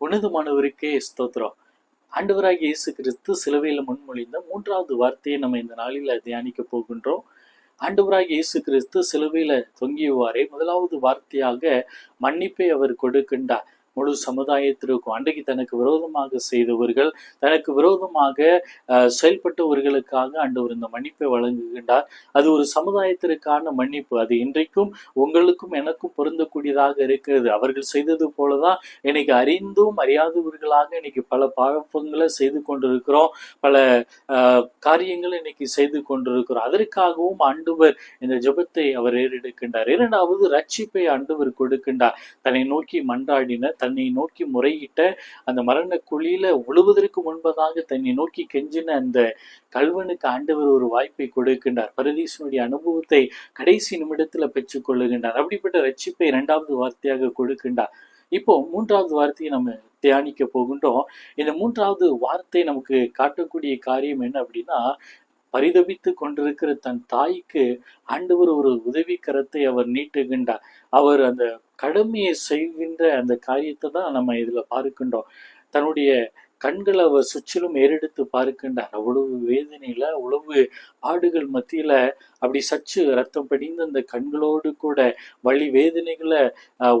உனதுமானவருக்கே ஸ்தோத்திரம். ஆண்டவராகிய இயேசு கிறிஸ்து சிலுவையில் முன்மொழிந்த மூன்றாவது வார்த்தையை நம்ம இந்த நாளில் தியானிக்க போகின்றோம். ஆண்டவராகிய இயேசு கிறிஸ்து சிலுவையில தொங்கியவாறே முதலாவது வார்த்தையாக மன்னிப்பை அவர் கொடுக்கின்றார். முழு சமுதாயத்திற்கும் அன்றைக்கு தனக்கு விரோதமாக செய்தவர்கள் தனக்கு விரோதமாக செயல்பட்டவர்களுக்காக ஆண்டவர் இந்த மன்னிப்பை வழங்குகின்றார். அது ஒரு சமுதாயத்திற்கான மன்னிப்பு. அது இன்றைக்கும் உங்களுக்கும் எனக்கும் பொருந்தக்கூடியதாக இருக்கிறது. அவர்கள் செய்தது போலதான் இன்னைக்கு அறிந்தும் அறியாதவர்களாக இன்னைக்கு பல பழப்பங்களை செய்து கொண்டிருக்கிறோம். பல ஆஹ், காரியங்களை இன்னைக்கு செய்து கொண்டிருக்கிறோம். அதற்காகவும் ஆண்டவர் இந்த ஜெபத்தை அவர் ஏறெடுக்கின்றார். இரண்டாவது ரட்சிப்பை ஆண்டவர் கொடுக்கின்றார். தன்னை நோக்கி மன்றாடின தன்னை நோக்கி முறையிட்ட அந்த மரண குழியில உழுவதற்கு முன்பதாக தன்னை நோக்கி கெஞ்சின அந்த கல்வனுக்கு ஆண்டவர் ஒரு வாய்ப்பை கொடுக்கின்றார். பரதீசனுடைய அனுபவத்தை கடைசி நிமிடத்துல பெற்றுக் கொள்ளுகின்றார். அப்படிப்பட்ட ரட்சிப்பை இரண்டாவது வார்த்தையாக கொடுக்கின்றார். இப்போ மூன்றாவது வார்த்தையை நம்ம தியானிக்க போகின்றோம். இந்த மூன்றாவது வார்த்தை நமக்கு காட்டக்கூடிய காரியம் என்ன அப்படின்னா பரிதபித்து கொண்டிருக்கிற தன் தாய்க்கு ஆண்டவர் ஒரு உதவி கரத்தை அவர் நீட்டுகின்றார். அவர் அந்த கடமையை செய்கின்ற அந்த காரியத்தை தான் நம்ம இதுல பார்க்கின்றோம். தன்னுடைய கண்களை அவர் சுற்றிலும் ஏறெடுத்து பார்க்கின்றார். அவ்வளவு வேதனையில அவ்வளவு ஆடுகள் மத்தியில அப்படி சச்சு ரத்தம் படிந்த அந்த கண்களோடு கூட வழி வேதனைகளை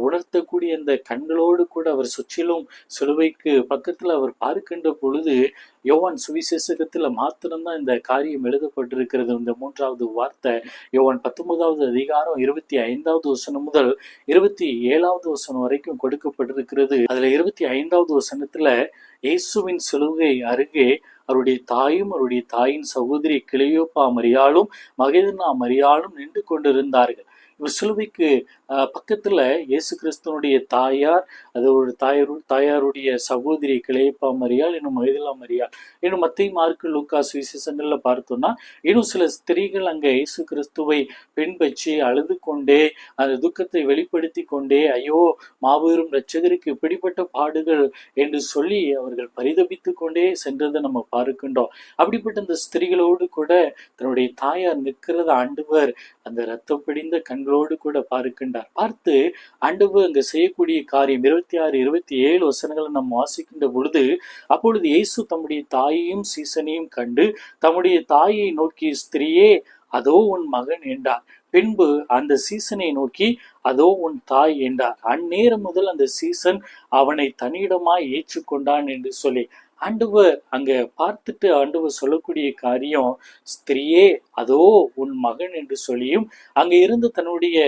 உணர்த்தக்கூடிய அந்த கண்களோடு கூட அவர் சுற்றிலும் சிலுவைக்கு பக்கத்துல அவர் பார்க்கின்ற பொழுது யோவான் சுவிசேஷகத்துல மாத்திரம்தான் இந்த காரியம் எழுதப்பட்டிருக்கிறது. இந்த மூன்றாவது வார்த்தை யோவான் பத்தொன்பதாவது அதிகாரம் இருபத்தி ஐந்தாவது வசனம் முதல் இருபத்தி ஏழாவது வசனம் வரைக்கும் கொடுக்கப்பட்டிருக்கிறது. அதுல இருபத்தி ஐந்தாவது வசனத்துல இயேசுவின் சிலுவை அருகே அவருடைய தாயும் அவருடைய தாயின் சகோதரி கிளியோப்பா மரியாளும் மகிதனா மரியாளும் நின்று கொண்டிருந்தார்கள். சிலுவைக்கு பக்கத்தில் பக்கத்துல இயேசு கிறிஸ்துவனுடைய தாயார் அது ஒரு தாயாருடைய சகோதரி கிளையப்பா மரியாள் இன்னும் மைதிலா மரியாள் இன்னும் மத்திய மார்க்கு லூக்காஸ் விசேஷங்களில் பார்த்தோம்னா இன்னும் சில ஸ்திரீகள் அங்க இயேசு கிறிஸ்துவை பின்பற்றி அழுது கொண்டே அந்த துக்கத்தை வெளிப்படுத்தி கொண்டே ஐயோ மாபெரும் ரட்சகருக்கு இப்படிப்பட்ட பாடுகள் என்று சொல்லி அவர்கள் பரிதபித்து கொண்டே சென்றதை நம்ம பார்க்கின்றோம். அப்படிப்பட்ட அந்த ஸ்திரீகளோடு கூட தன்னுடைய தாயார் நிற்கிறத ஆண்டவர் அந்த ரத்தம் பிடிந்த கண்களோடு கூட பார்க்கின்றார். பார்த்து ஆண்டவர் அங்க செய்யக்கூடிய காரியம் இருபத்தி ஆறு இருபத்தி ஏழு வசனங்களை நம்ம வாசிக்கின்ற பொழுது அப்பொழுது இயேசு தம்முடைய தாயையும் சீசனையும் கண்டு தம்முடைய தாயை நோக்கி ஸ்திரியே அதோ உன் மகன் என்றார். பின்பு அந்த சீசனை நோக்கி அதோ உன் தாய் என்றார். அந்நேரம் முதல் அந்த சீசன் அவனை தனியிடமாய் ஏற்றுக்கொண்டான் என்று சொல்லி ஆண்டவர் அங்க பார்த்துட்டு ஆண்டவர் சொல்லக்கூடிய காரியம் ஸ்திரியே அதோ உன் மகன் என்று சொல்லியும் அங்க இருந்து தன்னுடைய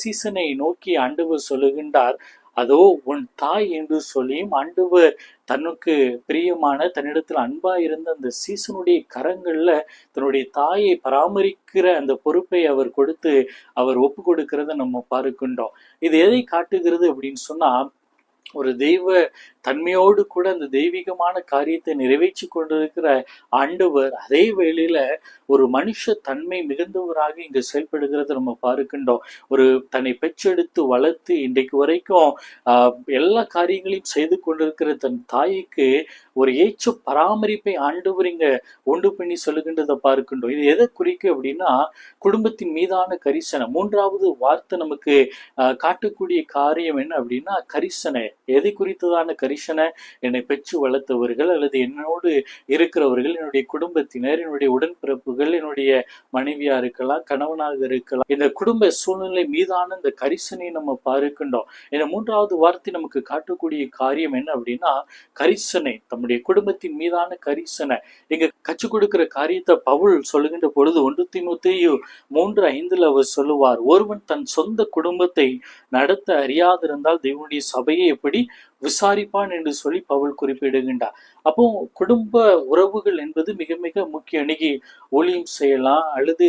சீசனை நோக்கி ஆண்டவர் சொல்லுகின்றார். அதோ உன் தாய் என்று சொல்லியும் ஆண்டவர் தனக்கு பிரியமான தன்னிடத்தில் அன்பா இருந்த அந்த சீசனுடைய கரங்கள்ல தன்னுடைய தாயை பராமரிக்கிற அந்த பொறுப்பை அவர் கொடுத்து அவர் ஒப்பு கொடுக்கிறத நம்ம பார்க்கின்றோம். இது எதை காட்டுகிறது அப்படின்னு சொன்னா ஒரு தெய்வ தன்மையோடு கூட அந்த தெய்வீகமான காரியத்தை நிறைவேற்றி கொண்டிருக்கிற ஆண்டவர் அதே வேளையில ஒரு மனுஷ தன்மை மிகுந்தவராக இங்கு செயல்படுகிறத நம்ம பார்க்கின்றோம். ஒரு தன்னை பெற்றெடுத்து வளர்த்து இன்றைக்கு வரைக்கும் ஆஹ், எல்லா காரியங்களையும் செய்து கொண்டிருக்கிற தன் தாய்க்கு ஒரு ஏச்சு பராமரிப்பை ஆண்டவர் இங்க ஒன்று பண்ணி சொல்லுகின்றதை பார்க்கின்றோம். இது எதை குறிக்கும் அப்படின்னா குடும்பத்தின் மீதான கரிசனை. மூன்றாவது வார்த்தை நமக்கு காட்டக்கூடிய காரியம் என்ன அப்படின்னா கரிசனை. எதை குறித்ததான மனுஷனை என்னை பெற்று வளர்த்தவர்கள் அல்லது என்னோடு இருக்கிறவர்கள் என்னுடைய குடும்பத்தினர் என்னுடைய உடன்பிறப்புகள் என்னுடைய மனைவியா இருக்கலாம் கணவனாக இருக்கலாம். இந்த குடும்ப சூழ்நிலை மீதான இந்த கரிசனை நம்ம பார்க்கின்றோம். இந்த மூன்றாவது வார்த்தை நமக்கு காட்டக்கூடிய காரியம் என்ன அப்படின்னா கரிசனை தம்முடைய குடும்பத்தின் மீதான கரிசனை. இங்க கற்றுக் கொடுக்கிற காரியத்தை பவுல் சொல்லுகின்ற பொழுது ஒன்று திமுத்தையு மூன்று ஐந்துல அவர் சொல்லுவார் ஒருவன் தன் சொந்த குடும்பத்தை நடத்த அறியாதிருந்தால் தேவனுடைய சபையை எப்படி விசாரிப்பான் என்று சொல்லி பவுல் குறிப்பிடுகின்றார். அப்போ குடும்ப உறவுகள் என்பது மிக மிக முக்கியம். இன்னைக்கு ஒளியும் செய்யலாம் அல்லது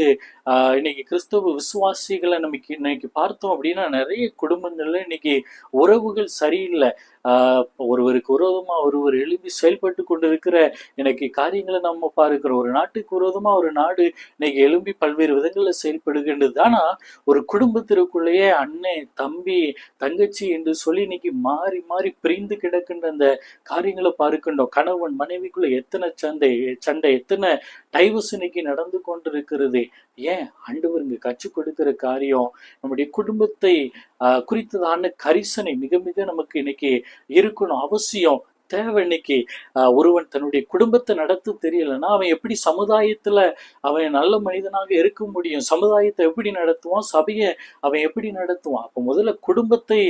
ஆஹ், இன்னைக்கு கிறிஸ்தவ விசுவாசிகளை நமக்கு இன்னைக்கு பார்த்தோம் அப்படின்னா நிறைய குடும்பங்கள்ல இன்னைக்கு உறவுகள் சரியில்லை. ஒருவருக்கு விரோதமா ஒருவர் எழுப்பி செயல்பட்டு கொண்டிருக்கிற இன்னைக்கு காரியங்களை நம்ம பார்க்கிறோம் ஒரு நாட்டுக்கு விரோதமா ஒரு நாடு இன்னைக்கு எழும்பி பல்வேறு விதங்களில் செயல்படுகின்றது. ஆனா ஒரு குடும்பத்திற்குள்ளேயே அண்ணன் தம்பி தங்கச்சி என்று சொல்லி இன்னைக்கு மாறி மாறி பிரிந்து கிடக்கின்ற அந்த காரியங்களை பார்க்கின்றோம். கணவன் மனைவிக்குள்ள எத்தனை சண்டை சண்டை எத்தனை டைவர்ஸ் இன்னைக்கு நடந்து கொண்டிருக்கிறது? ஏன் ஆண்டவர் இங்க கற்றுக் கொடுக்கிற காரியம் நம்முடைய குடும்பத்தை குறித்ததான கரிசனை மிக மிக நமக்கு இன்னைக்கு இருக்கணும் அவசியம். தேவை இன்னைக்கு ஒருவன் தன்னுடைய குடும்பத்தை நடத்த தெரியலன்னா அவன் எப்படி சமுதாயத்துல அவன் நல்ல மனிதனாக இருக்க முடியும்? சமுதாயத்தை எப்படி நடத்துவான்? சபையை அவன் எப்படி நடத்துவான்? அப்போ முதல்ல குடும்பத்தை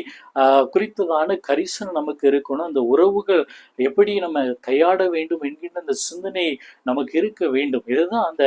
குறித்ததான கரிசனை நமக்கு இருக்கணும். அந்த உறவுகள் எப்படி நம்ம கையாட வேண்டும் என்கின்ற அந்த சிந்தனை நமக்கு இருக்க வேண்டும். இதுதான் அந்த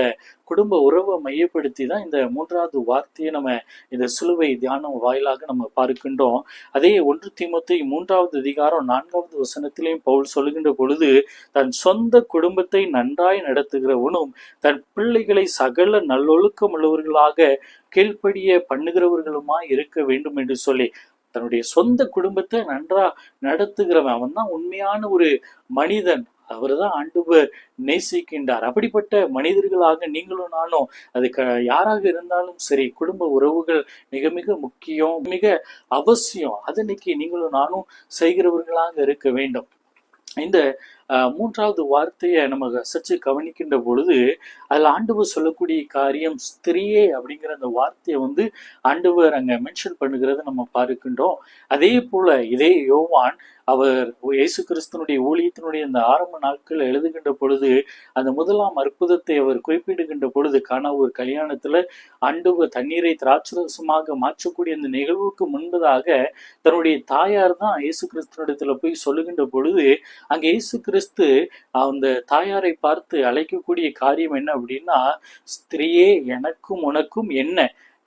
குடும்ப உறவை மையப்படுத்தி தான் இந்த மூன்றாவது வார்த்தையை நம்ம இந்த சிலுவை தியானம் வாயிலாக நம்ம பார்க்கின்றோம். அதே ஒன்று திமுத்தி மூன்றாவது அதிகாரம் நான்காவது வசனத்திலையும் பவுல் சொல்லுகின்ற பொழுது தன் சொந்த குடும்பத்தை நன்றாய் நடத்துகிறவனும் தன் பிள்ளைகளை சகல நல்லொழுக்கம் உள்ளவர்களாக கீழ்ப்படிய பண்ணுகிறவர்களுமா இருக்க வேண்டும் என்று சொல்லி தன்னுடைய சொந்த குடும்பத்தை நன்றா நடத்துகிறவன். அவன் தான் உண்மையான ஒரு மனிதன். அவர்தான் ஆண்டவர் நேசிக்கின்றார். அப்படிப்பட்ட மனிதர்களாக நீங்களும் நானும் அது க யாராக இருந்தாலும் சரி குடும்ப உறவுகள் மிக மிக முக்கியம் மிக அவசியம். அது இன்னைக்கு நீங்களும் நானும் செய்கிறவர்களாக இருக்க வேண்டும். இந்த மூன்றாவது வார்த்தையை நம்ம சற்று கவனிக்கின்ற பொழுது அதில் ஆண்டவர் சொல்லக்கூடிய காரியம் ஸ்திரியே அப்படிங்கிற அந்த வார்த்தையை வந்து ஆண்டவர் அங்க மென்ஷன் பண்ணுகிறத நம்ம பார்க்கின்றோம். அதே போல இதே யோவான் அவர் இயேசு கிறிஸ்தனுடைய ஊழியத்தினுடைய அந்த ஆரம்ப நாட்கள் எழுதுகின்ற பொழுது அந்த முதலாம் அற்புதத்தை அவர் குறிப்பிடுகின்ற பொழுது காண ஒரு கல்யாணத்துல அண்டுவ தண்ணீரை திராட்சரசமாக மாற்றக்கூடிய அந்த நிகழ்வுக்கு முன்பதாக தன்னுடைய தாயார் தான் இயேசு கிறிஸ்தனிடத்துல போய் சொல்லுகின்ற பொழுது அங்கே இயேசு கிறிஸ்து அந்த தாயாரை பார்த்து அழைக்கக்கூடிய காரியம் என்ன அப்படின்னா ஸ்திரியே எனக்கும் உனக்கும் என்ன?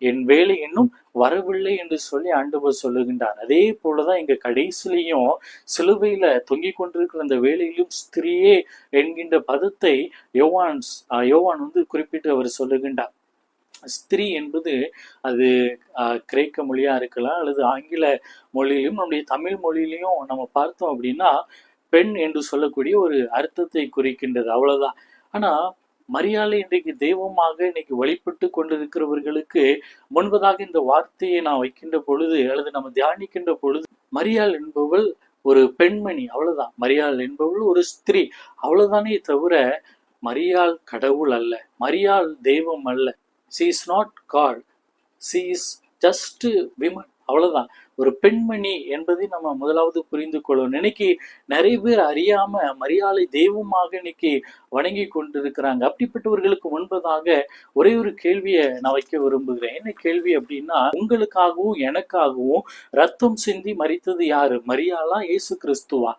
என் வேலை இன்னும் வரவில்லை என்று சொல்லி ஆண்டவர் சொல்லுகின்றார். அதே போலதான் இங்க கடைசிலையும் சிலுவையில தொங்கிக் கொண்டிருக்கிற அந்த வேலையிலும் ஸ்திரியே என்கின்ற பதத்தை யோவான் யோவான் வந்து குறிப்பிட்டு அவர் சொல்லுகின்றார். ஸ்திரீ என்பது அது ஆஹ், கிரேக்க மொழியா இருக்கலாம் அல்லது ஆங்கில மொழியிலும் நம்முடைய தமிழ் மொழியிலையும் நம்ம பார்த்தோம் அப்படின்னா பெண் என்று சொல்லக்கூடிய ஒரு அர்த்தத்தை குறிக்கின்றது. அவ்வளவுதான். ஆனா மரியாதை இன்றைக்கு தெய்வமாக இன்னைக்கு வழிபட்டு கொண்டிருக்கிறவர்களுக்கு முன்பதாக இந்த வார்த்தையை நான் வைக்கின்ற பொழுது அல்லது நம்ம தியானிக்கின்ற பொழுது மரியாள் என்பவள் ஒரு பெண்மணி அவ்வளவுதான். மரியாள் என்பவள் ஒரு ஸ்திரீ அவ்வளவுதானே தவிர மரியாள் கடவுள் அல்ல. மரியாள் தெய்வம் அல்ல. She is not God she is just women அவ்வளவுதான். ஒரு பெண்மணி என்பதை நம்ம முதலாவது புரிந்து கொள்ளணும். இன்னைக்கு நிறைய பேர் அறியாம மரியாதை தெய்வமாக இன்னைக்கு வணங்கி கொண்டிருக்கிறாங்க. அப்படிப்பட்டவர்களுக்கு முன்பதாக ஒரே ஒரு கேள்வியை நான் வைக்க விரும்புகிறேன். என்ன கேள்வி அப்படின்னா உங்களுக்காகவும் எனக்காகவும் ரத்தம் சிந்தி மறித்தது யாரு? மரியாளா இயேசு கிறிஸ்துவா?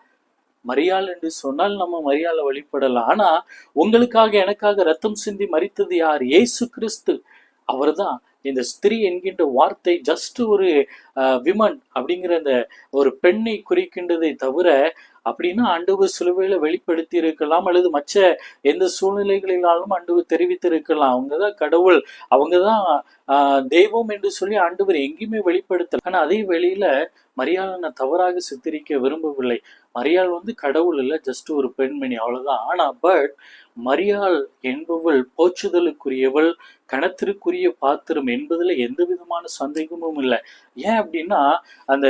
மரியாள் என்று சொன்னால் நம்ம மரியாதை வழிபடலாம். ஆனா உங்களுக்காக எனக்காக ரத்தம் சிந்தி மறித்தது யார்? இயேசு கிறிஸ்து. அவர்தான். இந்த ஸ்திரீ என்கின்ற வார்த்தை ஜஸ்ட் ஒரு விமன் அப்படிங்கிற அந்த ஒரு பெண்ணை குறிக்கின்றதை தவிர அப்படின்னா அண்டுவு சிலுவையில வெளிப்படுத்தி இருக்கலாம் அல்லது மற்ற எந்த சூழ்நிலைகளினாலும் தெரிவித்து தெரிவித்திருக்கலாம். அவங்கதான் கடவுள். அவங்கதான் ஆஹ் தெய்வம் என்று சொல்லி ஆண்டவர் எங்கேயுமே வெளிப்படுத்தல. ஆனா அதே வெளியில மரியாதை நான் தவறாக சித்தரிக்க விரும்பவில்லை. மரியாள் வந்து கடவுள் இல்லை ஜஸ்ட் ஒரு பெண்மணி அவ்வளவுதான். ஆனா பட் மரியாள் என்பவள் போற்றுதலுக்குரியவள் கணத்திற்குரிய பாத்திரம் என்பதுல எந்த விதமான சந்தேகமும் இல்லை. ஏன் அப்படின்னா அந்த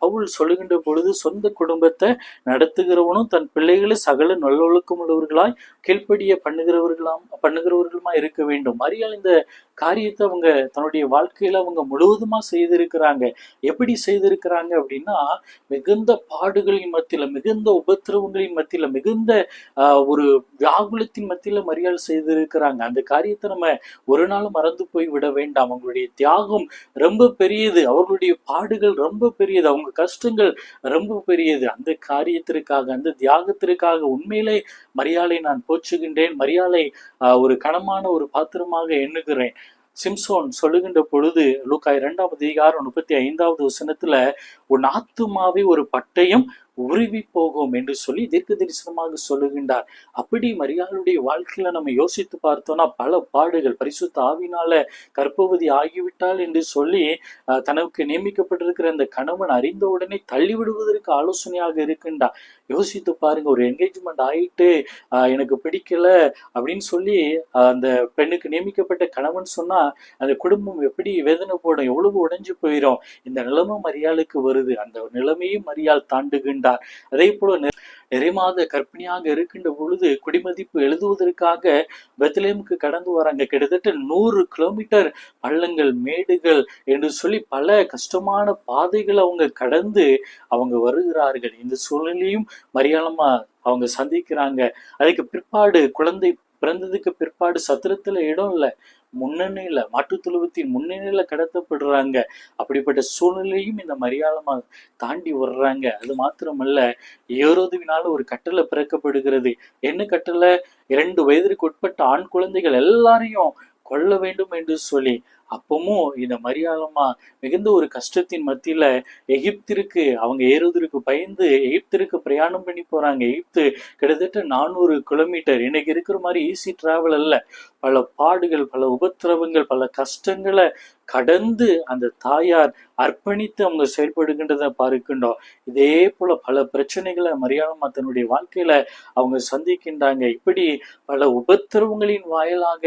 பவுல் சொல்லுகின்ற பொழுது சொந்த குடும்பத்தை நடத்துகிறவனும் தன் பிள்ளைகளை சகல நல்லொழுக்கம் உள்ளவர்களாய் கீழ்ப்படிய பண்ணுகிறவர்களாம் பண்ணுகிறவர்களுமா இருக்க வேண்டும். மரியாள் இந்த காரியத்தை அவங்க தன்னுடைய வாழ்க்கையில அவங்க முழுவதுமா செய்திருக்கிறாங்க. எப்படி செய்திருக்கிறாங்க அப்படின்னா மிகுந்த பாடுகளின் மத்தியில மிகுந்த உபத்திரவங்களின் மத்தியில மிகுந்த ஆஹ், ஒரு வியாகுலத்தின் மத்தியில மரியாதை செய்திருக்கிறாங்க. அந்த காரியத்தை நம்ம ஒரு நாளும் மறந்து போய் விட வேண்டாம். அவங்களுடைய தியாகம் ரொம்ப பெரியது. அவர்களுடைய பாடுகள் ரொம்ப பெரியது. அவங்க கஷ்டங்கள் ரொம்ப பெரியது. அந்த காரியத்திற்காக அந்த தியாகத்திற்காக உண்மையிலே மரியாதை நான் போச்சுகின்றேன் மரியாதை ஆஹ், ஒரு கனமான ஒரு பாத்திரமாக எண்ணுகிறேன். சிம்சோன் சொல்லுகின்ற பொழுது லூக்காய் இரண்டாம் அதிகாரம் முப்பத்தி ஐந்தாவது வசனத்துல உன் ஆத்துமாவை ஒரு பட்டயம் உருவி போகும் என்று சொல்லி தீர்க்க தரிசனமாக சொல்லுகின்றார். அப்படி மரியாளுடைய வாழ்க்கையில நம்ம யோசித்து பார்த்தோம்னா பல பாடுகள் பரிசுத்த ஆவினால கற்பவதி ஆகிவிட்டாள் என்று சொல்லி தனக்கு நியமிக்கப்பட்டிருக்கிற அந்த கணவன் அறிந்த உடனே தள்ளி விடுவதற்கு ஆலோசனையாக இருக்கின்றார். யோசித்து பாருங்க ஒரு என்கேஜ்மெண்ட் ஆயிட்டு அஹ், எனக்கு பிடிக்கல அப்படின்னு சொல்லி அந்த பெண்ணுக்கு நியமிக்கப்பட்ட கணவன் சொன்னா அந்த குடும்பம் எப்படி வேதனை போடும் எவ்வளவு உடைஞ்சு போயிடும் இந்த நிலைமை மரியாளுக்கு வருது. அந்த நிலைமையும் மரியாள் தாண்டுகின்ற சொல்லுகின்றார் அதே போல நிறை- நிறைமாத கற்பிணியாக இருக்கின்ற பொழுது குடிமதிப்பு எழுதுவதற்காக பெத்லேமுக்கு கடந்து வராங்க. கிட்டத்தட்ட நூறு கிலோமீட்டர் பள்ளங்கள் மேடுகள் என்று சொல்லி பல கஷ்டமான பாதைகளை அவங்க கடந்து அவங்க வருகிறார்கள். இந்த சூழ்நிலையும் மரியாளமா அவங்க சந்திக்கிறாங்க. அதுக்கு பிற்பாடு குழந்தை பிறந்ததுக்கு பிற்பாடு சத்திரத்துல இடம் இல்லை முன்னணியில மாட்டு தொழுவத்தின் முன்னணியில கடத்தப்படுறாங்க. அப்படிப்பட்ட சூழ்நிலையும் இந்த மரியாளமா தாண்டி வர்றாங்க. அது மாத்திரமல்ல ஏரோதுவினால ஒரு கட்டளை பிறக்கப்படுகிறது. என்ன கட்டளை? இரண்டு வயதிற்கு உட்பட்ட ஆண் குழந்தைகள் எல்லாரையும் கொல்ல வேண்டும் என்று சொல்லி அப்பவும் இந்த மரியாளமா மிகுந்த ஒரு கஷ்டத்தின் மத்தியில எகிப்திற்கு அவங்க ஏறுவதற்கு பயந்து எகிப்திற்கு பிரயாணம் பண்ணி போறாங்க. எகிப்து கிட்டத்தட்ட நானூறு கிலோமீட்டர். இன்னைக்கு இருக்கிற மாதிரி ஈஸி டிராவல் அல்ல. பல பாடுகள் பல உபத்திரவங்கள் பல கஷ்டங்களை கடந்து அந்த தாயார் அர்ப்பணித்து அவங்க செயல்படுகின்றதை பார்க்கின்றோம். இதே போல பல பிரச்சனைகளை மரியாளமா தன்னுடைய வாழ்க்கையில அவங்க சந்திக்கின்றாங்க. இப்படி பல உபத்திரவங்களின் வாயிலாக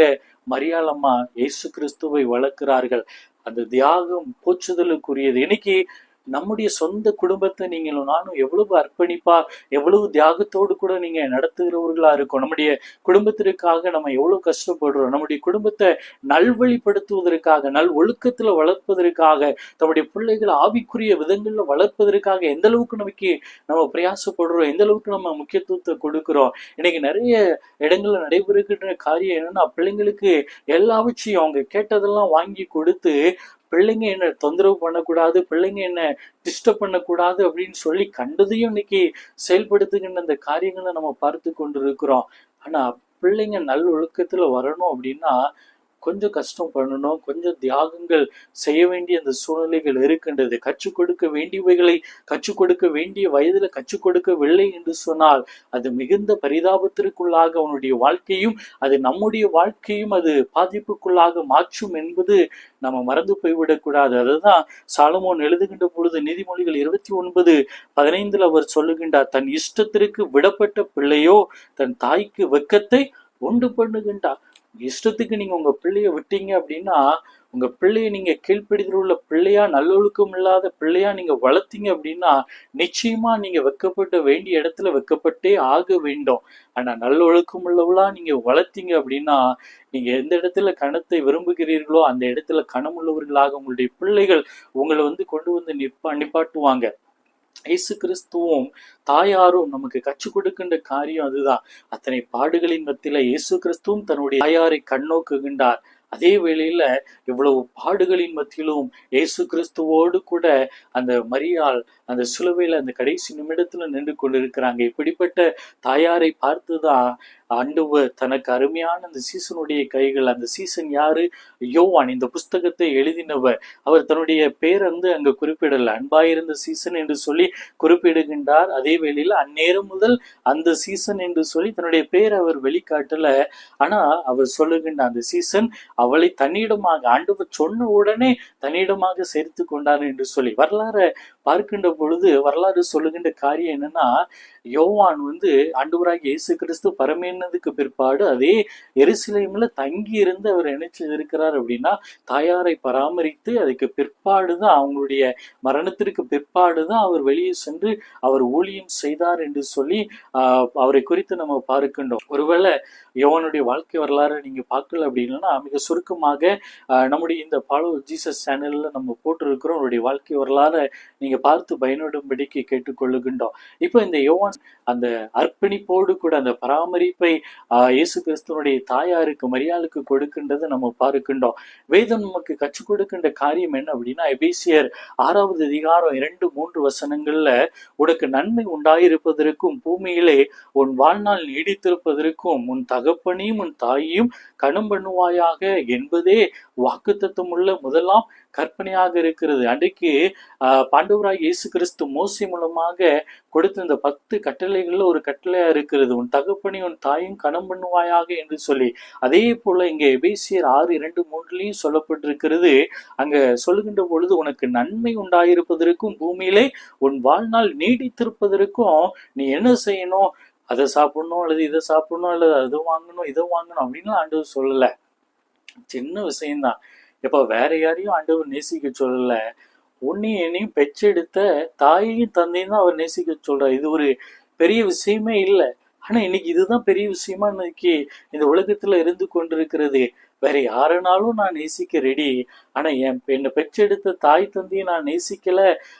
மரியாளம்மா இயேசு கிறிஸ்துவை வளர்க்கிறார்கள் அந்த தியாகம் போச்சுதலுக்குரியது இன்னைக்கு நம்முடைய சொந்த குடும்பத்தை நீங்களும் நானும் எவ்வளவு அர்ப்பணிப்பா எவ்வளவு தியாகத்தோடு கூட நீங்க நடத்துகிறவர்களா இருக்கும். நம்முடைய குடும்பத்திற்காக நம்ம எவ்வளவு கஷ்டப்படுறோம். நம்முடைய குடும்பத்தை நல்வழிப்படுத்துவதற்காக நல் ஒழுக்கத்துல வளர்ப்பதற்காக நம்முடைய பிள்ளைகளை ஆவிக்குரிய விதங்கள்ல வளர்ப்பதற்காக எந்த அளவுக்கு நமக்கு நம்ம பிரயாசப்படுறோம் எந்த அளவுக்கு நம்ம முக்கியத்துவத்தை கொடுக்கிறோம். இன்னைக்கு நிறைய இடங்கள்ல நடைபெறுகின்ற காரியம் என்னன்னா பிள்ளைங்களுக்கு எல்லாவற்றையும் அவங்க கேட்டதெல்லாம் வாங்கி கொடுத்து பிள்ளைங்க என்ன தொந்தரவு பண்ணக்கூடாது பிள்ளைங்க என்ன டிஸ்டர்ப் பண்ணக்கூடாது அப்படின்னு சொல்லி கண்டதையும் இன்னைக்கு செயல்படுத்துகின்ற அந்த காரியங்களை நம்ம பார்த்து கொண்டு இருக்கிறோம் ஆனா பிள்ளைங்க நல்ல ஒழுக்கத்துல வரணும் அப்படின்னா கொஞ்சம் கஷ்டம் பண்ணணும் கொஞ்சம் தியாகங்கள் செய்ய வேண்டிய அந்த சூழ்நிலைகள் இருக்கின்றது. கற்றுக் கொடுக்க வேண்டியவைகளை கற்றுக் கொடுக்க வேண்டிய வயதுல கற்றுக் கொடுக்கவில்லை என்று சொன்னால் அது மிகுந்த பரிதாபத்திற்குள்ளாக அவனுடைய வாழ்க்கையும் அது நம்முடைய வாழ்க்கையும் அது பாதிப்புக்குள்ளாக மாற்றும் என்பது நம்ம மறந்து போய்விடக்கூடாது. அதுதான் சாலமோன் எழுதுகின்ற பொழுது நீதிமொழிகள் இருபத்தி ஒன்பது பதினைந்துல அவர் சொல்லுகின்றார் தன் இஷ்டத்திற்கு விடப்பட்ட பிள்ளையோ தன் தாய்க்கு வெக்கத்தை உண்டு பண்ணுகின்றார். இஷ்டத்துக்கு நீங்க உங்க பிள்ளைய விட்டீங்க அப்படின்னா உங்க பிள்ளைய நீங்க கீழ்ப்பிடிதல் உள்ள பிள்ளையா நல்லொழுக்கம் இல்லாத பிள்ளையா நீங்க வளர்த்தீங்க அப்படின்னா நிச்சயமா நீங்க வெக்கப்பட்ட வேண்டிய இடத்துல வெக்கப்பட்டே ஆக வேண்டும். ஆனா நல்லொழுக்கம் உள்ளவளா நீங்க வளர்த்தீங்க அப்படின்னா நீங்க எந்த இடத்துல கணத்தை விரும்புகிறீர்களோ அந்த இடத்துல கணமுள்ளவர்களாக உங்களுடைய பிள்ளைகள் உங்களை வந்து கொண்டு வந்து நிப்பா நிப்பாட்டுவாங்க. இயேசு கிறிஸ்துவும் தாயாரும் நமக்கு கற்றுக் கொடுக்கின்ற காரியம் அதுதான். அத்தனை பாடுகளின் மத்தியில இயேசு கிறிஸ்துவும் தன்னுடைய தாயாரை கண்ணோக்குகின்றார். அதே வேளையில இவ்வளவு பாடுகளின் மத்தியிலும் இயேசு கிறிஸ்துவோடு கூட அந்த மரியாள் அந்த சிலுவையில அந்த கடைசி நிமிடத்துல நின்று கொண்டிருக்கிறாங்க. இப்படிப்பட்ட தாயாரை பார்த்துதான் ஆண்டவர் தனக்கு அருமையான அந்த சீசனுடைய கைகள் அந்த சீசன் யாரு? யோவான். இந்த புஸ்தகத்தை எழுதினவர். அவர் தன்னுடைய பேர் வந்து அங்க குறிப்பிடல. அன்பாயிருந்த சீசன் என்று சொல்லி குறிப்பிடுகின்றார். அதே வேளையில அந்நேரம் முதல் அந்த சீசன் என்று சொல்லி தன்னுடைய பேர் அவர் வெளிக்காட்டல. ஆனா அவர் சொல்லுகின்ற அந்த சீசன் அவளை தன்னிடமாக ஆண்டவர் சொன்ன உடனே தன்னிடமாக சேர்த்து கொண்டார் என்று சொல்லி வரலாறு பார்க்கின்ற பொழுது வரலாறு சொல்லுகின்ற காரியம் என்னன்னா யோவான் வந்து ஆண்டவராகிய இயேசு கிறிஸ்து பரமேனதுக்கு பிற்பாடு அதே எருசலேம்ல தங்கி இருந்து அவர் என்ன இருக்கிறார் அப்படின்னா தாயாரை பராமரித்து அதுக்கு பிற்பாடு தான் அவங்களுடைய மரணத்திற்கு பிற்பாடு தான் அவர் வெளியே சென்று அவர் ஊழியம் செய்தார் என்று சொல்லி ஆஹ் அவரை குறித்து நம்ம பார்க்கின்றோம். ஒருவேளை யோவானுடைய வாழ்க்கை வரலாறு நீங்க பார்க்கல அப்படின்னா மிக சுருக்கமாக நம்முடைய இந்த பாலோ ஜீசஸ் சேனல்ல நம்ம போட்டிருக்கிறோம். அவருடைய வாழ்க்கை வரலாறு நீங்க நீங்க பார்த்து பயனுடும்படிக்கு கேட்டுக்கொள்ளுகின்றோம். இப்போ இந்த யோவான் அந்த அர்ப்பணிப்போடு கூட அந்த பராமரிப்பை இயேசு கிறிஸ்துவனுடைய தாயாருக்கு மரியாளுக்கு கொடுக்கின்றதை நம்ம பார்க்கின்றோம். வேதம் நமக்கு கற்றுக் கொடுக்கின்ற காரியம் என்ன அப்படின்னா எபேசியர் ஆறாவது அதிகாரம் இரண்டு மூன்று வசனங்கள்ல உனக்கு நன்மை உண்டாயிருப்பதற்கும் பூமியிலே உன் வாழ்நாள் நீடித்திருப்பதற்கும் உன் தகப்பனையும் உன் தாயையும் கணம் பண்ணுவாயாக என்பதே வாக்குத்தத்தம் உள்ள முதலாம் கற்பனையாக இருக்கிறது. அன்றைக்கு பாண்டவராய் இயேசு கிறிஸ்து மோசி மூலமாக கொடுத்த இந்த பத்து கட்டளைகளில் ஒரு கட்டளையா இருக்கிறது. உன் தகப்பனை உன் தாயும் கணம் பண்ணுவாயாக என்று சொல்லி. அதே போல இங்கே எபேசியர் ஆறு இரண்டு மூன்றுலையும் சொல்லப்பட்டிருக்கிறது. அங்க சொல்லுகின்ற பொழுது உனக்கு நன்மை உண்டாயிருப்பதற்கும் பூமியிலே உன் வாழ்நாள் நீடித்திருப்பதற்கும் நீ என்ன செய்யணும்? அதை சாப்பிடணும் அல்லது இதை சாப்பிடணும் அல்லது அதை வாங்கணும் இதை வாங்கணும் அப்படின்னு ஆண்டவர் சொல்லலை. சின்ன விஷயம்தான். இப்போ வேற யாரையும் ஆண்டவர் நேசிக்க சொல்லல. உன்னையும் என்னையும் பெற்றெடுத்த தாயையும் தந்தையும் தான் அவர் நேசிக்க சொல்றார். இது ஒரு பெரிய விஷயமே இல்லை. ஆனா இன்னைக்கு இதுதான் பெரிய விஷயமா இன்னைக்கு இந்த உலகத்துல இருந்து கொண்டிருக்கிறது. வேற யாருனாலும் நான் நேசிக்க ரெடி ஆனா என் என்னை பெற்றெடுத்த தாய் தந்தையை நான் நேசிக்கல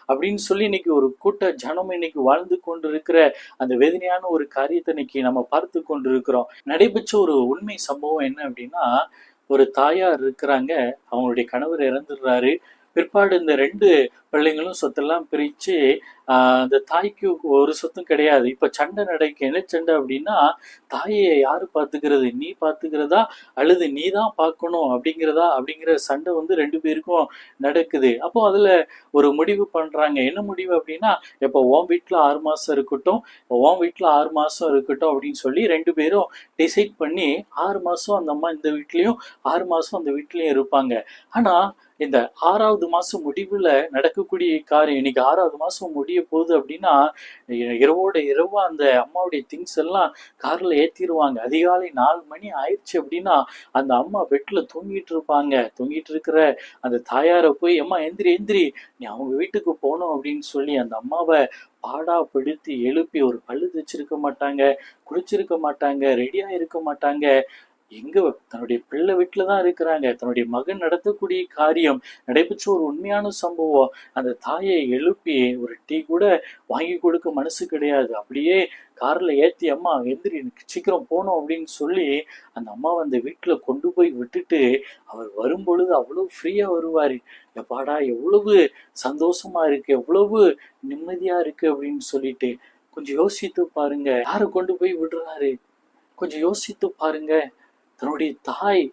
அப்படின்னு சொல்லி இன்னைக்கு ஒரு கூட்ட ஜனம் இன்னைக்கு வாழ்ந்து கொண்டிருக்கிற அந்த வேதனையான ஒரு காரியத்தை இன்னைக்கு நம்ம பார்த்து கொண்டிருக்கிறோம். நடைபெற்ற ஒரு உண்மை சம்பவம் என்ன அப்படின்னா ஒரு தாயார் இருக்கிறாங்க. அவங்களுடைய கணவர் இறந்துடுறாரு. பிற்பாடு இந்த ரெண்டு பிள்ளைங்களும் சொத்தெல்லாம் பிரிச்சு அந்த தாய்க்கு ஒரு சொத்தும் கிடையாது. இப்போ சண்டை நடக்கு என்ன சண்டை அப்படின்னா தாயை யார் பார்த்துக்கிறது நீ பார்த்துக்கிறதா அல்லது நீ தான் பார்க்கணும் அப்படிங்கிறதா? அப்படிங்கிற சண்டை வந்து ரெண்டு பேருக்கும் நடக்குது. அப்போ அதுல ஒரு முடிவு பண்றாங்க. என்ன முடிவு அப்படின்னா இப்போ ஓம் வீட்டில் ஆறு மாசம் இருக்கட்டும் ஓம் வீட்டில் ஆறு மாசம் இருக்கட்டும் அப்படின்னு சொல்லி ரெண்டு பேரும் டிசைட் பண்ணி ஆறு மாசம் அந்த அம்மா இந்த வீட்லேயும் ஆறு மாசம் அந்த வீட்லேயும் இருப்பாங்க. ஆனா இந்த ஆறாவது மாசம் நடக்க இருக்கக்கூடிய காரியம். இன்னைக்கு ஆறாவது மாசம் முடிய போகுது அப்படின்னா இரவோட இரவு அந்த அம்மாவுடைய திங்ஸ் எல்லாம் கார்ல ஏத்திடுவாங்க அதிகாலை நாலு மணி ஆயிடுச்சு அப்படின்னா அந்த அம்மா பெட்ல தூங்கிட்டு இருப்பாங்க. தூங்கிட்டு இருக்கிற அந்த தாயாரை போய் அம்மா எந்திரி எந்திரி. நீ அவங்க வீட்டுக்கு போகணும் அப்படின்னு சொல்லி அந்த அம்மாவை பாடாப்படுத்தி எழுப்பி ஒரு பல்லு தைச்சிருக்க மாட்டாங்க குளிச்சிருக்க மாட்டாங்க ரெடியா இருக்க மாட்டாங்க. எங்க தன்னுடைய பிள்ளை வீட்டில் தான் இருக்கிறாங்க. தன்னுடைய மகன் நடத்தக்கூடிய காரியம் நடைபெற்ற ஒரு உண்மையான சம்பவம் அந்த தாயை எழுப்பி ஒரு டீ கூட வாங்கி கொடுக்க மனசு கிடையாது. அப்படியே காரில் ஏற்றி அம்மா எந்திரி எனக்கு சீக்கிரம் போகணும் அப்படின்னு சொல்லி அந்த அம்மாவை அந்த வீட்டில் கொண்டு போய் விட்டுட்டு அவர் வரும்பொழுது அவ்வளோ ஃப்ரீயாக வருவார். எப்பாடா எவ்வளவு சந்தோஷமா இருக்கு எவ்வளவு நிம்மதியா இருக்கு அப்படின்னு சொல்லிட்டு கொஞ்சம் யோசித்து பாருங்க. யாரை கொண்டு போய் விடுறாரு? கொஞ்சம் யோசித்து பாருங்க. தன்னுடைய தாய்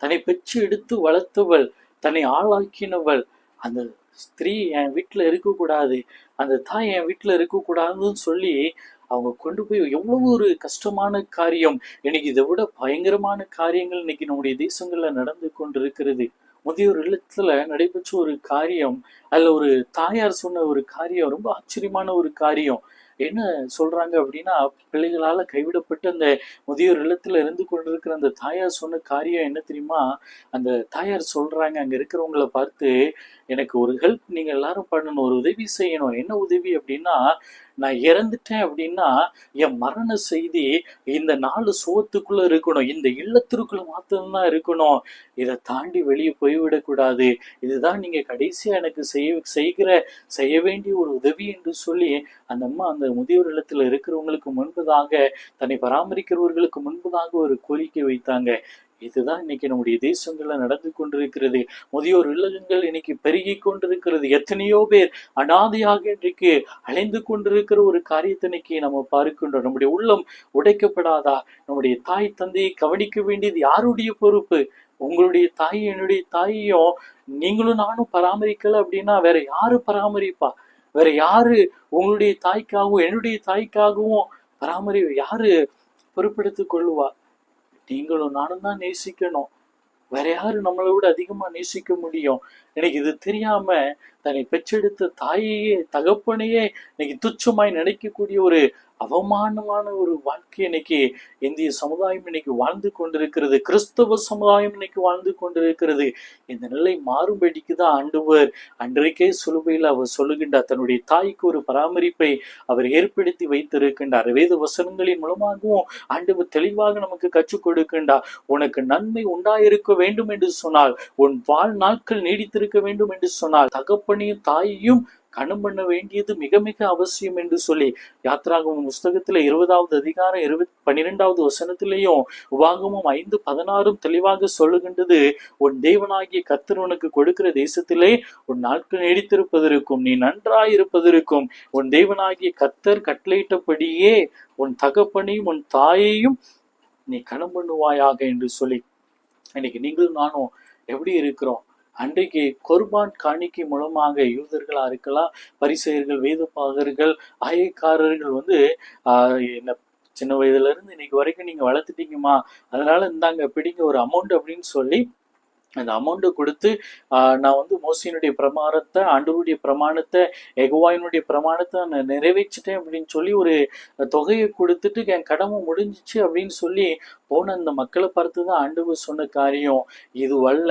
தன்னை பெற்று எடுத்து வளர்த்தவள் தன்னை ஆளாக்கினவள். அந்த ஸ்திரீ என் வீட்டுல இருக்கக்கூடாது அந்த தாய் என் வீட்டுல இருக்கக்கூடாதுன்னு சொல்லி அவங்க கொண்டு போய் எவ்வளவு ஒரு கஷ்டமான காரியம். இன்னைக்கு இதை விட பயங்கரமான காரியங்கள் இன்னைக்கு நம்முடைய தேசங்கள்ல நடந்து கொண்டு இருக்கிறது முதியோர் இல்லத்துல நடைபெற்ற ஒரு காரியம் அதுல ஒரு தாயார் சொன்ன ஒரு காரியம் ரொம்ப ஆச்சரியமான ஒரு காரியம். என்ன சொல்றாங்க அப்படின்னா பிள்ளைகளால கைவிடப்பட்டு அந்த முதியோர் இல்லத்துல இருந்து கொண்டிருக்கிற அந்த தாயார் சொன்ன காரியம் என்ன தெரியுமா? அந்த தாயார் சொல்றாங்க அங்க இருக்கிறவங்கள பார்த்து எனக்கு ஒரு ஹெல்ப் நீங்க எல்லாரும் பண்ணணும் ஒரு உதவி செய்யணும். என்ன உதவி? அப்படின்னா நான் இறந்துட்டேன் அப்படின்னா என் மரண செய்தி இந்த நாலு சுவத்துக்குள்ள இருக்கணும் இந்த இல்லத்திற்குள்ள மாத்திரம்தான் இருக்கணும். இதை தாண்டி வெளியே போய்விடக்கூடாது. இதுதான் நீங்க கடைசியா எனக்கு செய்ய செய்கிற செய்ய வேண்டிய ஒரு உதவி என்று சொல்லி அந்த அம்மா அந்த முதியோர் இல்லத்துல இருக்கிறவங்களுக்கு முன்பதாக தன்னை பராமரிக்கிறவர்களுக்கு முன்பதாக ஒரு கோரிக்கை வைத்தாங்க. இதுதான் இன்னைக்கு நம்முடைய தேசங்கள்ல நடந்து கொண்டிருக்கிறது. முதியோர் இல்லங்கள் இன்னைக்கு பெருகி கொண்டிருக்கிறது. எத்தனையோ பேர் அனாதையாக இன்றைக்கு அலைந்து கொண்டிருக்கிற ஒரு காரியத்தை இன்னைக்கு நம்ம பார்க்கின்றோம். நம்முடைய உள்ளம் உடைக்கப்படாதா? நம்முடைய தாய் தந்தையை கவனிக்க வேண்டியது யாருடைய பொறுப்பு? உங்களுடைய தாய் என்னுடைய தாயையும் நீங்களும் நானும் பராமரிக்கல அப்படின்னா வேற யாரு பராமரிப்பா? வேற யாரு உங்களுடைய தாய்க்காகவும் என்னுடைய தாய்க்காகவும் பராமரி யாரு பொறுப்பெடுத்துக் கொள்ளுவா? நீங்களும் நானும் தான் நேசிக்கணும். வேற யாரு நம்மளை விட அதிகமா நேசிக்க முடியும். எனக்கு இது தெரியாம தன்னை பெற்றெடுத்த தாயையே தகப்பனையே இன்னைக்கு துச்சமாய் நினைக்கக்கூடிய ஒரு அவமானமான ஒரு வாழ்க்கை இன்னைக்கு இந்திய சமுதாயம் இன்னைக்கு வாழ்ந்து கொண்டிருக்கிறது. கிறிஸ்தவ சமுதாயம் இன்னைக்கு வாழ்ந்து கொண்டிருக்கிறது. இந்த நிலை மாறும்படிக்கு தான் ஆண்டவர் அன்றைக்கே சுலுவையில் அவர் சொல்லுகின்றார். தன்னுடைய தாய்க்கு ஒரு பராமரிப்பை அவர் ஏற்படுத்தி வைத்திருக்கின்றார். வேத வசனங்களின் மூலமாகவும் ஆண்டவர் தெளிவாக நமக்கு கற்றுக் கொடுக்கின்றார். உனக்கு நன்மை உண்டாயிருக்க வேண்டும் என்று சொன்னால் உன் வாழ்நாட்கள் நீடித்திருக்க வேண்டும் என்று சொன்னால் தகப்பனையும் தாயையும் கணம் பண்ண வேண்டியது மிக மிக அவசியம் என்று சொல்லி யாத்ராகமும் புஸ்தகத்துல இருபதாவது அதிகாரம் இருபத் பன்னிரெண்டாவது வசனத்திலேயும் உபாகமும் ஐந்து பதினாறும் தெளிவாக சொல்லுகின்றது. உன் தேவனாகிய கத்தர் உனக்கு கொடுக்கிற தேசத்திலே உன் நாட்கள் நீடித்திருப்பதற்கும் நீ நன்றாயிருப்பதற்கும் உன் தேவனாகிய கத்தர் கட்டளையிட்டபடியே உன் தகப்பனையும் உன் தாயையும் நீ கணம் பண்ணுவாயாக என்று சொல்லி இன்னைக்கு நீங்களும் நானும் எப்படி இருக்கிறோம்? அன்றைக்கு கொர்பான் காணிக்கை மூலமாக யூதர்களாக இருக்கலாம் பரிசெயர்கள் வேதப்பாகர்கள் ஆயக்காரர்கள் வந்து ஆஹ் என்ன சின்ன வயதுல இருந்து இன்னைக்கு வரைக்கும் நீங்க வளர்த்துட்டீங்கம்மா. அதனால இந்தாங்க பிடிங்க ஒரு அமௌண்ட் அப்படின்னு சொல்லி அந்த அமௌண்ட்டை கொடுத்து நான் வந்து மோசியினுடைய பிரமாணத்தை ஆண்டவருடைய பிரமாணத்தை எகுவாயினுடைய பிரமாணத்தை நான் நிறைவேற்றிட்டேன் அப்படின்னு சொல்லி ஒரு தொகையை கொடுத்துட்டு என் கடமை முடிஞ்சிச்சு அப்படின்னு சொல்லி போன அந்த மக்களை பார்த்து தான் ஆண்டவர் சொன்ன காரியம் இது அல்ல.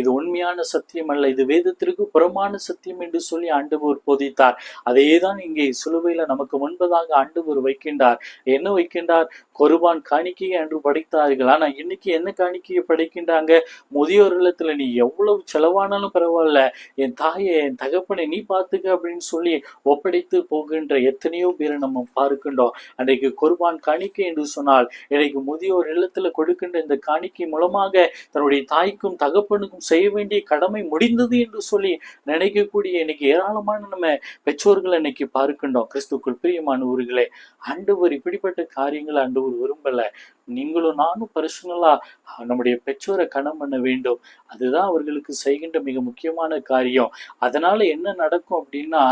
இது உண்மையான சத்தியம் அல்ல. இது வேதத்திற்கு புறமான சத்தியம் என்று சொல்லி ஆண்டவர் போதித்தார். அதே தான் இங்கே சிலுவையில் நமக்கு முன்பதாக ஆண்டவர் வைக்கின்றார். என்ன வைக்கின்றார்? கொருபான் காணிக்கையை அன்று படைத்தார்கள். ஆனால் இன்னைக்கு என்ன காணிக்கையை படைக்கின்றாங்க? முதியோர் இல்லத்துல நீ எவ்வளவு செலவானாலும் பரவாயில்ல. என் தாயை என் தகப்பனை நீ பார்த்துக்க அப்படின்னு சொல்லி ஒப்படைத்து போகின்ற எத்தனையோ பேரை நம்ம பார்க்கின்றோம். அன்றைக்கு குர்பான் காணிக்கை என்று சொன்னால் இன்றைக்கு முதியோர் இல்லத்துல கொடுக்கின்ற இந்த காணிக்கை மூலமாக தன்னுடைய தாய்க்கும் தகப்பனுக்கும் செய்ய வேண்டிய கடமை முடிந்தது என்று சொல்லி நினைக்கக்கூடிய இன்னைக்கு ஏராளமான நம்ம பெற்றோர்களை இன்னைக்கு பார்க்கின்றோம். கிறிஸ்துக்குள் பிரியமானவர்களே ஆண்டவர் இப்படிப்பட்ட காரியங்களை ஆண்டவர் விரும்பலை. நீங்களும் நானும் பர்சனலா நம்முடைய பெற்றோரை கணம் பண்ண வேண்டும். அதுதான் அவர்களுக்கு செய்கின்ற மிக முக்கியமான காரியம். அதனால என்ன நடக்கும் அப்படின்னா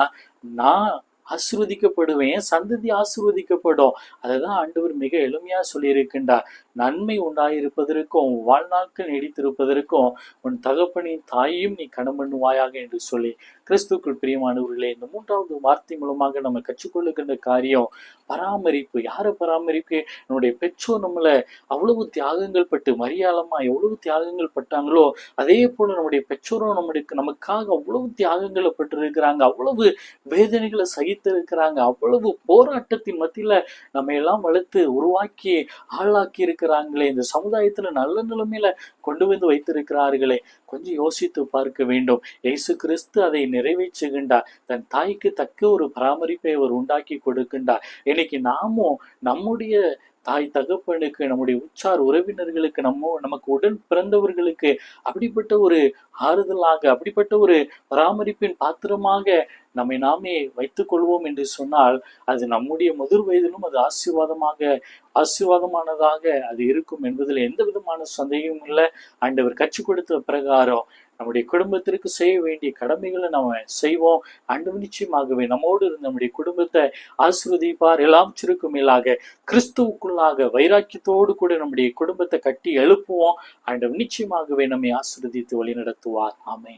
நான் ஆசிர்வதிக்கப்படுவேன் என் சந்ததி ஆசீர்வதிக்கப்படும். அதுதான் ஆண்டவர் மிக எளிமையா சொல்லியிருக்கின்றார். நன்மை உண்டாயிருப்பதற்கும் வாழ்நாட்கள் நீடித்திருப்பதற்கும் உன் தகப்பனின் தாயையும் நீ கணம் பண்ணுவாயாக என்று சொல்லி கிறிஸ்துக்குள் பிரியமானவர்களே இந்த மூன்றாவது வார்த்தை மூலமாக நம்ம கற்றுக்கொள்ளுகின்ற காரியம் பராமரிப்பு. யாரை பராமரிப்பு? நம்முடைய பெற்றோர் நம்மளை அவ்வளவு தியாகங்கள் பட்டு மரியாளமா எவ்வளவு தியாகங்கள் பட்டாங்களோ அதே போல நம்முடைய பெற்றோரும் நம்மளுக்கு நமக்காக அவ்வளவு தியாகங்களை பட்டு இருக்கிறாங்க அவ்வளவு வேதனைகளை சகித்து இருக்கிறாங்க அவ்வளவு போராட்டத்தின் மத்தியில நம்ம எல்லாம் வளர்த்து உருவாக்கி ஆளாக்கி இருக்கிறாங்களே இந்த சமுதாயத்துல நல்ல நிலைமையில கொண்டு வந்து வைத்திருக்கிறார்களே. கொஞ்சம் யோசித்து பார்க்க வேண்டும். இயேசு கிறிஸ்து அதை நிறைவேற்றுகின்றார். தன் தாய்க்கு தக்க ஒரு பராமரிப்பை அவர் உண்டாக்கி கொடுக்கின்றார். இன்னைக்கு நாமும் நம்முடைய தாய் தகப்பனுக்கு நம்முடைய உச்சார் உறவினர்களுக்கு நம்ம நமக்கு உடன் பிறந்தவர்களுக்கு அப்படிப்பட்ட ஒரு ஆறுதலாக அப்படிப்பட்ட ஒரு பராமரிப்பின் பாத்திரமாக நம்மை நாமே வைத்துக் கொள்வோம் என்று சொன்னால் அது நம்முடைய முதிர் வயதிலும் அது ஆசீர்வாதமாக ஆசீர்வாதமானதாக அது இருக்கும் என்பதில் எந்த விதமான சந்தேகமும் இல்லை. ஆண்டவர் கற்றுக் கொடுத்த பிரகாரம் நம்முடைய குடும்பத்திற்கு செய்ய வேண்டிய கடமைகளை நம்ம செய்வோம். ஆண்டவர் நிச்சயமாகவே நம்மோடு இருந்த நம்முடைய குடும்பத்தை ஆசீர்வதிப்பார். எல்லாம் சிறுக்கும் மேலாக கிறிஸ்துவுக்குள்ளாக வைராக்கியத்தோடு கூட நம்முடைய குடும்பத்தை கட்டி எழுப்புவோம். அன்று நிச்சயமாகவே நம்மை ஆசீர்வதித்து வழிநடத்துவார். ஆமை